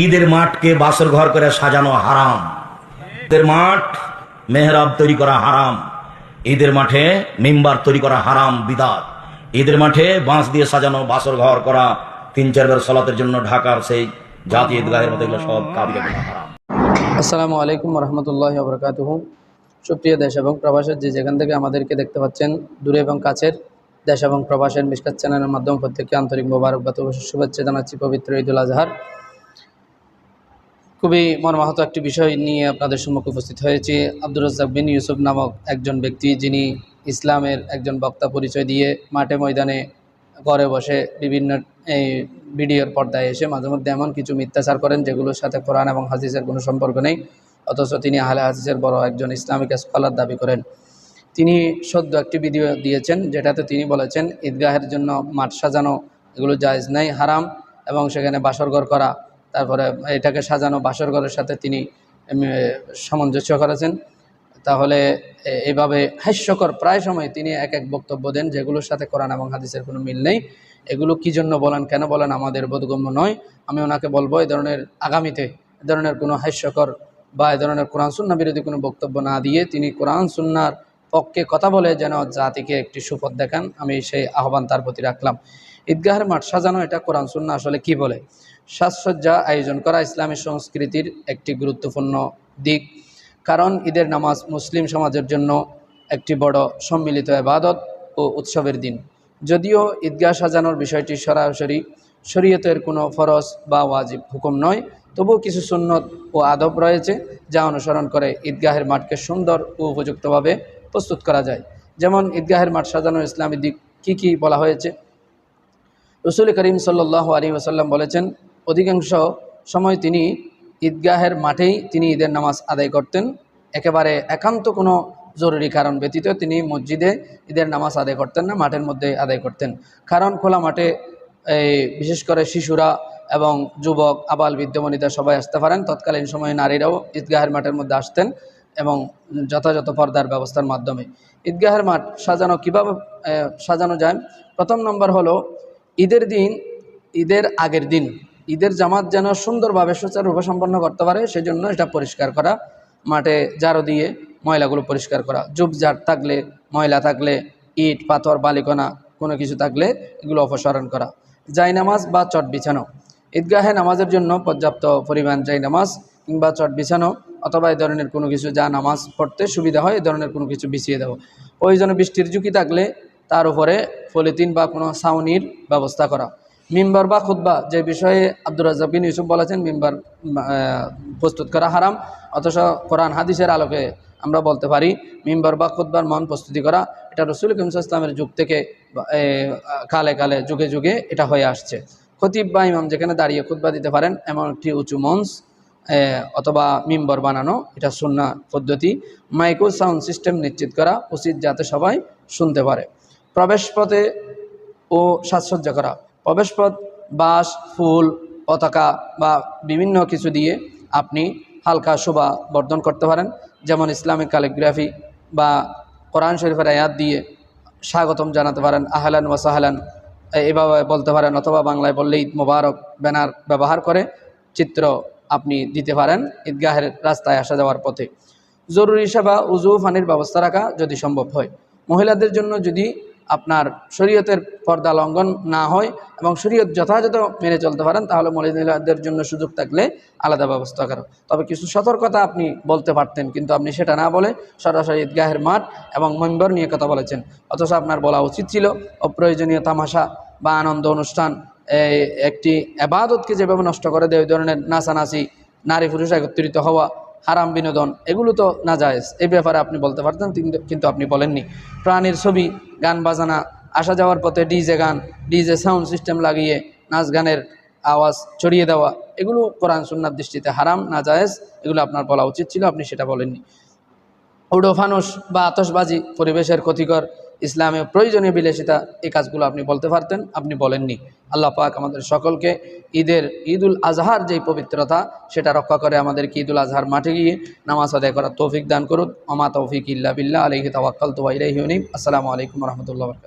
ঈদের মাঠকে বাসর ঘর করে সাজানো হারাম। ঈদের মাঠ, মেহরাব তৈরি করা হারাম। ঈদের মাঠে মেম্বার তৈরি করা হারাম, বিদাত। ঈদের মাঠে বাঁশ দিয়ে সাজানো বাসর ঘর করা তিন চারবার সলাতের জন্য ঢাকার সেই জাতীয় ঈদগাহের মধ্যে এগুলো সব গুনাহ হারাম। আসসালামু আলাইকুম রহমতুল্লাহ বরকাতুহ সুপ্রিয় দেশ এবং প্রবাসের যে যেখান থেকে আমাদেরকে দেখতে পাচ্ছেন, দূরে এবং কাছের দেশ এবং প্রবাসের মিসকাত চ্যানেলের মাধ্যমে প্রত্যেককে আন্তরিক মোবারকবাদ শুভেচ্ছা জানাচ্ছি পবিত্র ঈদুল আজহার। খুবই মর্মাহত একটি বিষয় নিয়ে আপনাদের সম্মুখে উপস্থিত হয়েছি। আব্দুর রাজ্জাক বিন ইউসুফ নামক একজন ব্যক্তি, যিনি ইসলামের একজন বক্তা পরিচয় দিয়ে মাঠে ময়দানে ঘরে বসে বিভিন্ন, এই ভিডিওর পর্দায় এসে মাঝে মধ্যে এমন কিছু মিথ্যাচার করেন, যেগুলোর সাথে কোরআন এবং হাদিসের কোনো সম্পর্ক নেই। অথচ তিনি আহলে হাদিসের বড় একজন ইসলামিক স্কলার দাবি করেন। তিনি সদ্য একটি ভিডিও দিয়েছেন, যেটাতে তিনি বলেছেন, ঈদগাহের জন্য মাঠ সাজানো এগুলো জায়জ নাই, হারাম এবং সেখানে বাসরঘর করা তারপরে এটাকে সাজানো বাসরঘরের সাথে তিনি সামঞ্জস্য করেছেন। তাহলে এ- এইভাবে হাস্যকর প্রায় সময় তিনি এক এক বক্তব্য দেন, যেগুলোর সাথে কোরআন এবং হাদিসের কোনো মিল নেই। এগুলো কী জন্য বলেন, কেন বলেন, আমাদের বোধগম্য নয়। আমি ওনাকে বলব, এ ধরনের আগামীতে এ ধরনের কোনো হাস্যকর বা এ ধরনের কোরআন সুন্না বিরোধী কোনো বক্তব্য না দিয়ে তিনি কোরআন সুন্নার পক্ষে কথা বলে যেন জাতিকে একটি সুপথ দেখান, আমি সেই আহ্বান তার প্রতি রাখলাম। ঈদগাহের মাঠ সাজানো এটা কোরআন সুন্না আসলে কি বলে? সাজসজ্জা আয়োজন করা ইসলামী সংস্কৃতির একটি গুরুত্বপূর্ণ দিক। কারণ ঈদের নামাজ মুসলিম সমাজের জন্য একটি বড় সম্মিলিত এবাদত ও উৎসবের দিন। যদিও ঈদগাহ সাজানোর বিষয়টি সরাসরি শরীয়তের কোনো ফরজ বা ওয়াজিব হুকুম নয়, তবুও কিছু সুন্নত ও আদব রয়েছে যা অনুসরণ করে ঈদগাহের মাঠকে সুন্দর ও উপযুক্তভাবে প্রস্তুত করা যায়। যেমন, ঈদগাহের মাঠ সাজানোর ইসলামী দিক কী কী বলা হয়েছে? রসুল করিম সাল্লাহ আলী ওসাল্লাম বলেছেন অধিকাংশ সময় তিনি ঈদগাহের মাঠেই তিনি ঈদের নামাজ আদায় করতেন। একেবারে একান্ত কোনো জরুরি কারণ ব্যতীত তিনি মসজিদে ঈদের নামাজ আদায় করতেন না, মাঠের মধ্যে আদায় করতেন। কারণ খোলা মাঠে এই বিশেষ করে শিশুরা এবং যুবক, আবাল বিদ্যমণিতা সবাই আসতে পারেন। তৎকালীন সময়ে নারীরাও ঈদগাহের মাঠের মধ্যে আসতেন এবং যথাযথ পর্দার ব্যবস্থার মাধ্যমে। ঈদগাহের মাঠ সাজানো কীভাবে সাজানো যায়? প্রথম নম্বর হলো ঈদের দিন, ঈদের আগের দিন। ঈদের জামাত যেন সুন্দরভাবে সুচারুরূপে সম্পন্ন করতে পারে সেই জন্য এটা পরিষ্কার করা। মাঠে জারো দিয়ে ময়লাগুলো পরিষ্কার করা। ঝুপঝাট থাকলে, ময়লা থাকলে, ইট, পাথর, বালিকণা, কোনো কিছু থাকলে এগুলো অপসারণ করা। জায়নামাজ বা চট বিছানো। ঈদগাহে নামাজের জন্য পর্যাপ্ত পরিমাণ জায়নামাজ কিংবা চট বিছানো অথবা এই ধরনের কোনো কিছু যা নামাজ পড়তে সুবিধা হয় এই ধরনের কোনো কিছু বিছিয়ে দেওয়া। প্রয়োজনে বৃষ্টির ঝুঁকি থাকলে তার উপরে পলিথিন বা কোনো ছাউনির ব্যবস্থা করা। মিম্বার বা খুদ্া যে বিষয়ে আব্দুর রাজ্জাক বিন ইউসুফ বলেছেন, মিম্বার প্রস্তুত করা হারাম, অথচ কোরআন হাদিসের আলোকে আমরা বলতে পারি, মিম্বার বা খুদ্বার মন প্রস্তুতি করা, এটা রসুল ইসলামের যুগ থেকে কালে কালে, যুগে যুগে এটা হয়ে আসছে। খতিব বা ইমাম যেখানে দাঁড়িয়ে খুদ্া দিতে পারেন, এমন একটি উঁচু মঞ্চ অথবা মিম্বর বানানো, এটা সুন্না পদ্ধতি মাইক্রো সাউন্ড সিস্টেম নিশ্চিত করা উচিত যাতে সবাই শুনতে পারে। প্রবেশপথে ও সাজসজ্জা করা প্রবেশপথ, বাঁশ, ফুল, পতাকা বা বিভিন্ন কিছু দিয়ে আপনি হালকা শোভা বর্ধন করতে পারেন। যেমন ইসলামিক ক্যালিগ্রাফি বা কোরআন শরীফের আয়াত দিয়ে স্বাগতম জানাতে পারেন, আহলান ওয়া সাহলান এ- এভাবে বলতে পারেন অথবা বাংলায় বললে ঈদ মোবারক ব্যানার ব্যবহার করে চিত্র আপনি দিতে পারেন ঈদগাহের রাস্তায় আসা যাওয়ার পথে। জরুরি সেবা উজু ফানির ব্যবস্থা রাখা যদি সম্ভব হয়। মহিলাদের জন্য যদি আপনার শরীয়তের পর্দা লঙ্ঘন না হয় এবং শরীয়ত যথাযথ মেনে চলতে পারেন, তাহলে মহিলাদের জন্য সুযোগ থাকলে আলাদা ব্যবস্থা করো। তবে কিছু সতর্কতা আপনি বলতে পারতেন, কিন্তু আপনি সেটা না বলে সরাসরি ঈদগাহের মাঠ এবং মেম্বর নিয়ে কথা বলেছেন। অথচ আপনার বলা উচিত ছিল, অপ্রয়োজনীয় তামাশা বা আনন্দ অনুষ্ঠান একটি আবাদতকে যেভাবে নষ্ট করে দেয়, ওই ধরনের নাচানাচি, নারী পুরুষ একত্রিত হওয়া, হারাম বিনোদন, এগুলো তো না জায়েজ এই ব্যাপারে আপনি বলতে পারতেন কিন্তু আপনি বলেননি। প্রাণীর ছবি গান বাজানা, আসা যাওয়ার পথে ডিজে গান, ডিজে সাউন্ড সিস্টেম লাগিয়ে নাচ গানের আওয়াজ ছড়িয়ে দেওয়া, এগুলো কোরআন সুন্নার দৃষ্টিতে হারাম, না জায়েজ, এগুলো আপনার বলা উচিত ছিল, আপনি সেটা বলেননি। উডোফানুস বা আতসবাজি পরিবেশের ক্ষতিকর ইসলামে প্রয়োজনীয় বিলাসিতা, এই কাজগুলো আপনি বলতে পারতেন, আপনি বলেননি। আল্লাহ পাক আমাদের সকলকে ঈদের ঈদুল আজহার যেই পবিত্রতা, সেটা রক্ষা করে আমাদেরকে ঈদুল আজহার মাঠে গিয়ে নামাজ আদায় করার তৌফিক দান করুন। অমা তৌফিক ইল্লা বিল্লা আলহি তাওয়াক্কাল তো ইলাইহি উনিব। আসসালামু আলাইকুম রহমতুল্লাহ